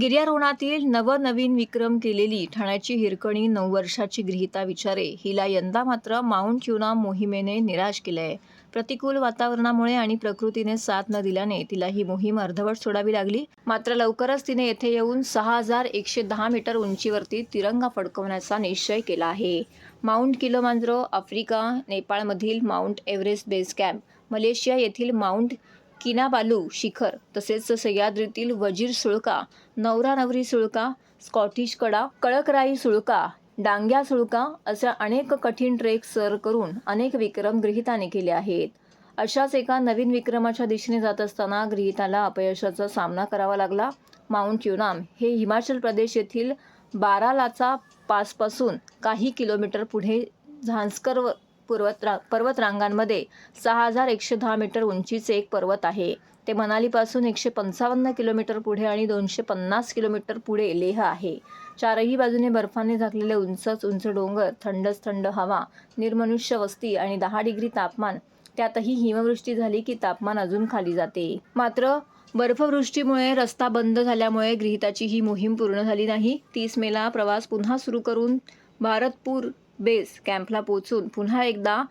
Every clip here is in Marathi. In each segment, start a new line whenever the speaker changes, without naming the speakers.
गिर्यारोहणातील नवनवीन विक्रम केलेली ठाण्याची हिरकणी नऊ वर्षाची गृहिता विचारे हिला यंदा मात्र माउंट युना मोहिमेने निराश केलंय. प्रतिकूल वातावरणामुळे आणि प्रकृतीने साथ न दिल्याने तिला ही मोहीम अर्धवट सोडावी लागली. मात्र लवकरच तिने येथे येऊन सहा हजार एकशे दहा मीटर उंचीवरती तिरंगा फडकवण्याचा निश्चय केला आहे. माउंट किलोमांजरो आफ्रिका नेपाळमधील Mount Everest base camp Malaysia येथील माउंट किनाबालू शिखर तसेच सह्याद्रीतील वजीर सुळका नवरा नवरी सुळका स्कॉटिश कडा कळकराई सुळका डांग्या सुळका अशा अनेक कठीण ट्रेक सर करून अनेक विक्रम गृहिताने केले आहेत. अशाच एका नवीन विक्रमाच्या दिशेने जात असताना गृहिताला अपयशाचा सामना करावा लागला. माउंट युनाम हे हिमाचल प्रदेश येथील बारालाचा पासपासून काही किलोमीटर पुढे झांस्कर व- पर्वत रा पर्वतरांगांमध्ये सहा हजार एकशे दहा मीटर उंचीचे एक पर्वत आहे. ते मनालीपासून एकशे पंचावन्न किलोमीटर पुढे आणि दोनशे पन्नास किलोमीटर पुढे लेह आहे. चारही बाजूने बर्फाने झाकलेले उंचच उंच डोंगर थंडच थंड हवा निर्मनुष्य वस्ती आणि दहा डिग्री तापमान त्यातही हिमवृष्टी झाली की तापमान अजून खाली जाते. मात्र बर्फवृष्टीमुळे रस्ता बंद झाल्यामुळे गृहिताची ही मोहीम पूर्ण झाली नाही. तीस मेला प्रवास पुन्हा सुरू करून भारतपूर बेस कॅम्पला पोचून पुन्हा एकदा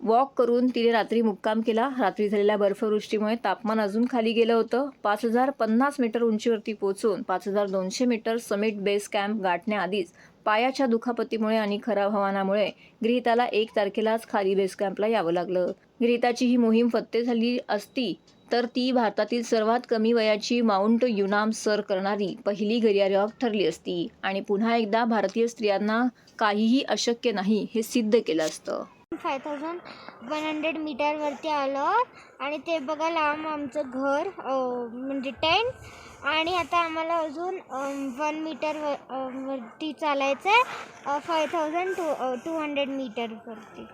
वॉक करून तिने रात्री मुक्काम केला. रात्री झालेल्या बर्फवृष्टीमुळे तापमान अजून खाली गेलं होतं. पाच हजार पन्नास मीटर उंचीवरती पोहोचून पाच हजार दोनशे मीटर समिट बेस कॅम्प गाठण्याआधीच पायाच्या दुखापतीमुळे आणि खराब हवामानामुळे ग्रहिताला एक तारखेलाच खाली बेस कॅम्पला यावं लागलं. ग्रहिताची ही मोहीम फत्ते झाली असती तर ती भारतातील सर्वात कमी वयाची माउंट युनाम सर करणारी पहिली गिर्यारोहक ठरली असती. आणि पुन्हा एकदा भारतीय स्त्रियांना काहीही अशक्य नाही हे सिद्ध केलं असतं.
फाय थाउजंड वन हंड्रेड मीटरवरती आलं. आणि ते बघा लांब आमचं घर म्हणजे टेंट आणि आता आम्हाला अजून वन मीटर वरती चालायचं आहे five thousand two two hundred मीटरवरती